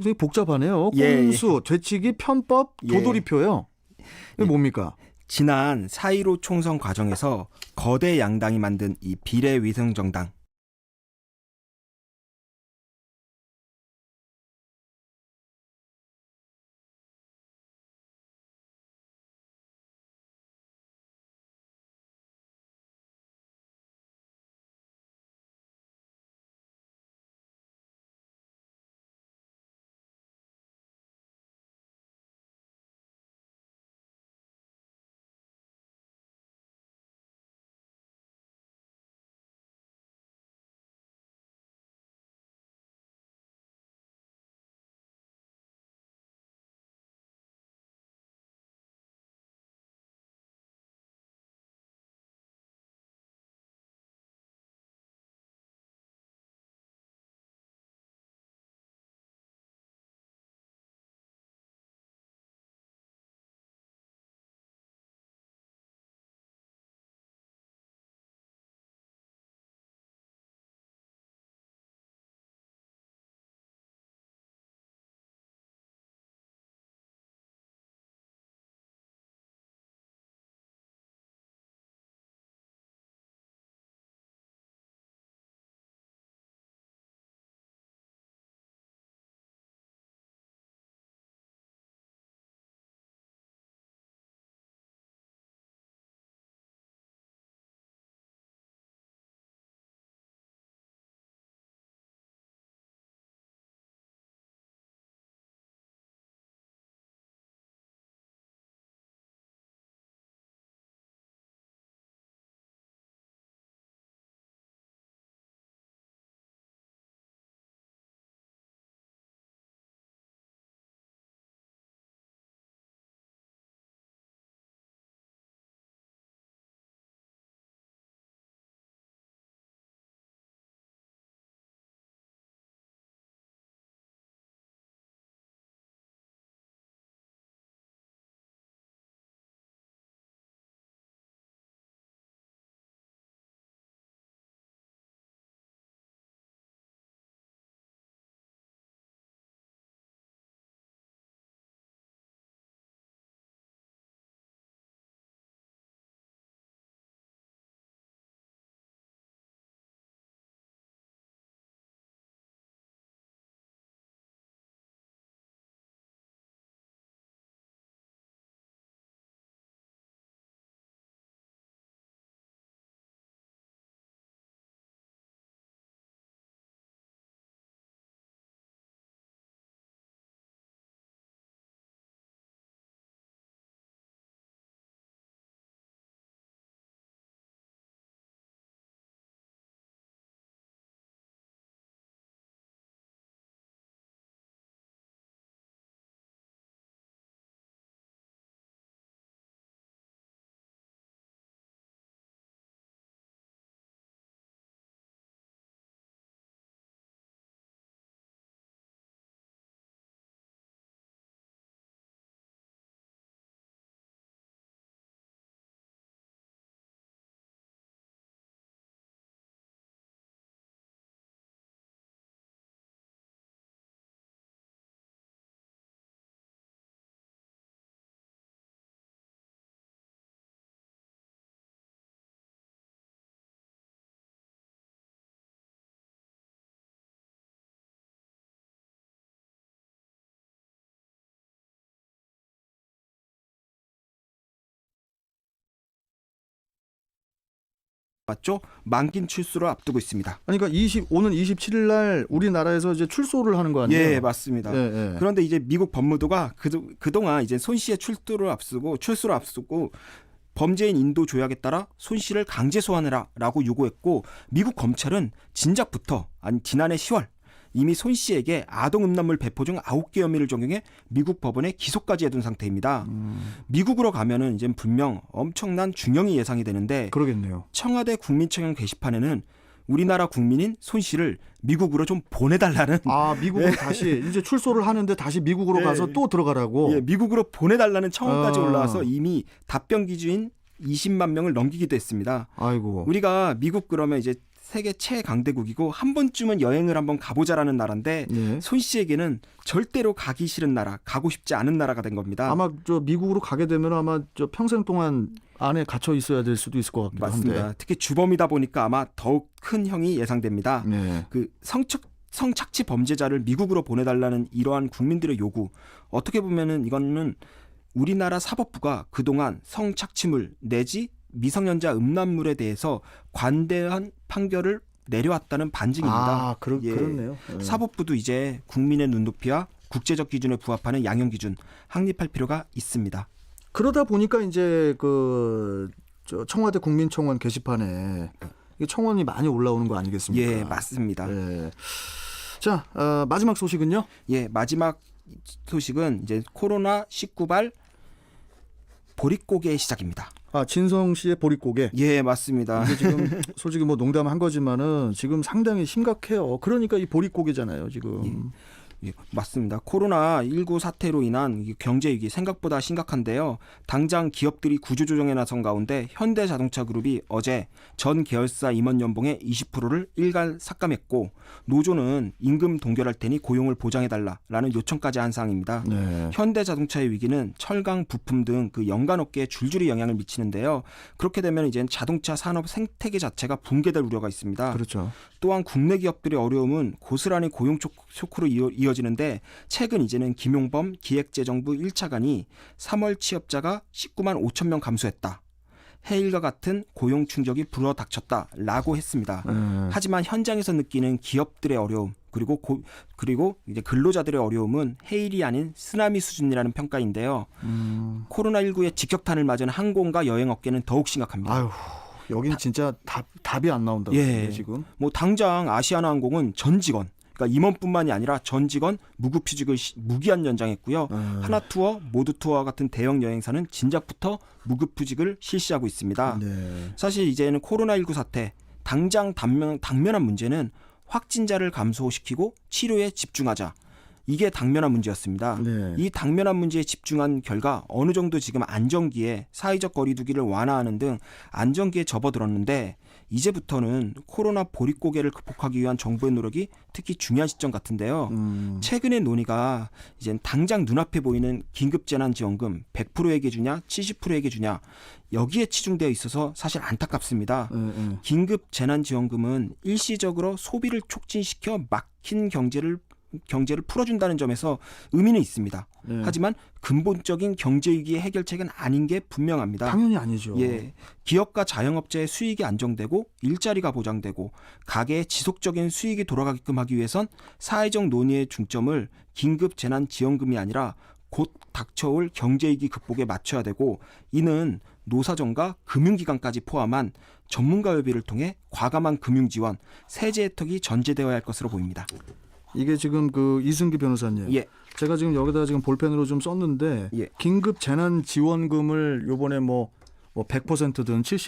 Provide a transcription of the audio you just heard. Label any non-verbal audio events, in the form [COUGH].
되게 복잡하네요. 예, 꼼수, 되치기, 편법, 예. 도돌이표요. 이게 뭡니까? 지난 4.15 총선 과정에서 거대 양당이 만든 이 비례위성정당 맞죠? 만긴 출소를 앞두고 있습니다. 그러니까 20 오는 27일 날 우리나라에서 이제 출소를 하는 거 아니에요? 예, 맞습니다. 예, 예. 그런데 이제 미국 법무부가 그, 그동안 이제 손 씨의 출두를 앞두고 출소를 앞두고 범죄인 인도 조약에 따라 손 씨를 강제 소환해라라고 요구했고 미국 검찰은 진작부터 아니 지난해 10월 이미 손 씨에게 아동 음란물 배포 중 9개 혐의를 적용해 미국 법원에 기소까지 해둔 상태입니다. 음, 미국으로 가면은 이제 분명 엄청난 중형이 예상이 되는데 그러겠네요. 청와대 국민청원 게시판에는 우리나라 국민인 손 씨를 미국으로 좀 보내달라는 아 미국으로 [LAUGHS] 다시 이제 출소를 하는데 다시 미국으로 예. 가서 또 들어가라고. 예, 미국으로 보내달라는 청원까지 아. 올라와서 이미 답변 기준인 20만 명을 넘기기도 했습니다. 아이고. 우리가 미국 그러면 이제 세계 최강대국이고 한 번쯤은 여행을 한번 가보자라는 나라인데 예. 손 씨에게는 절대로 가기 싫은 나라, 가고 싶지 않은 나라가 된 겁니다. 아마 저 미국으로 가게 되면 아마 저 평생 동안 안에 갇혀 있어야 될 수도 있을 것 같기도 맞습니다. 한데. 특히 주범이다 보니까 아마 더욱 큰 형이 예상됩니다. 네. 그 성착 성착취 범죄자를 미국으로 보내달라는 이러한 국민들의 요구 어떻게 보면은 이거는 우리나라 사법부가 그동안 성착취물 내지 미성년자 음란물에 대해서 관대한 판결을 내려왔다는 반증입니다. 아, 그러, 예. 그렇네요. 예. 사법부도 이제 국민의 눈높이와 국제적 기준에 부합하는 양형 기준 확립할 필요가 있습니다. 그러다 보니까 이제 그저 청와대 국민청원 게시판에 청원이 많이 올라오는 거 아니겠습니까? 예, 맞습니다. 예. 자, 어, 마지막 소식은요? 예, 마지막 소식은 이제 코로나 19발 보릿고개 시작입니다. 아, 진성 씨의 보릿고개. 예, 맞습니다. 이게 지금 [LAUGHS] 솔직히 뭐 농담한 거지만은 지금 상당히 심각해요. 그러니까 이 보릿고개잖아요, 지금. 예, 맞습니다. 코로나 19 사태로 인한 이 경제 위기 생각보다 심각한데요. 당장 기업들이 구조조정에 나선 가운데 현대자동차 그룹이 어제 전 계열사 임원 연봉의 20%를 일괄 삭감했고 노조는 임금 동결할 테니 고용을 보장해 달라라는 요청까지 한 상황입니다. 네. 현대자동차의 위기는 철강 부품 등 그 연관 업계에 줄줄이 영향을 미치는데요. 그렇게 되면 이제 자동차 산업 생태계 자체가 붕괴될 우려가 있습니다. 그렇죠. 또한 국내 기업들의 어려움은 고스란히 고용 쇼- 쇼크로 이어, 이어지는데 최근 이제는 김용범 기획재정부 1차관이 3월 취업자가 19만 5천 명 감소했다. 해일과 같은 고용 충격이 불어닥쳤다라고 했습니다. 예. 하지만 현장에서 느끼는 기업들의 어려움 그리고 고, 그리고 이제 근로자들의 어려움은 해일이 아닌 쓰나미 수준이라는 평가인데요. 음. 코로나19의 직격탄을 맞은 항공과 여행 업계는 더욱 심각합니다. 아유, 여긴 진짜 답 답이 안 나온다. 예. 지금. 뭐 당장 아시아나항공은 전 직원 그러니까 임원뿐만이 아니라 전 직원 무급휴직을 시- 무기한 연장했고요. 예. 하나투어, 모두투어 같은 대형 여행사는 진작부터 무급휴직을 실시하고 있습니다. 네. 사실 이제는 코로나19 사태 당장 당면, 당면한 문제는 확진자를 감소시키고 치료에 집중하자. 이게 당면한 문제였습니다. 네. 이 당면한 문제에 집중한 결과 어느 정도 지금 안정기에 사회적 거리두기를 완화하는 등 안정기에 접어들었는데 이제부터는 코로나 보릿고개를 극복하기 위한 정부의 노력이 특히 중요한 시점 같은데요. 음. 최근의 논의가 이제 당장 눈앞에 보이는 긴급재난지원금 100%에게 주냐 70%에게 주냐 여기에 치중되어 있어서 사실 안타깝습니다. 예, 예. 긴급재난지원금은 일시적으로 소비를 촉진시켜 막힌 경제를 경제를 풀어준다는 점에서 의미는 있습니다. 예. 하지만 근본적인 경제 위기의 해결책은 아닌 게 분명합니다. 당연히 아니죠. 예, 기업과 자영업자의 수익이 안정되고 일자리가 보장되고 가게의 지속적인 수익이 돌아가게끔 하기 위해선 사회적 논의의 중점을 긴급 재난 지원금이 아니라 곧 닥쳐올 경제 위기 극복에 맞춰야 되고 이는 노사정과 금융기관까지 포함한 전문가 협의를 통해 과감한 금융 지원, 세제 혜택이 전제되어야 할 것으로 보입니다. 이게 지금 그 이승기 변호사님. 예, 제가 지금 여기다가 지금 볼펜으로 좀 썼는데 예. 긴급 재난 지원금을 요번에 뭐, 뭐 100%든 70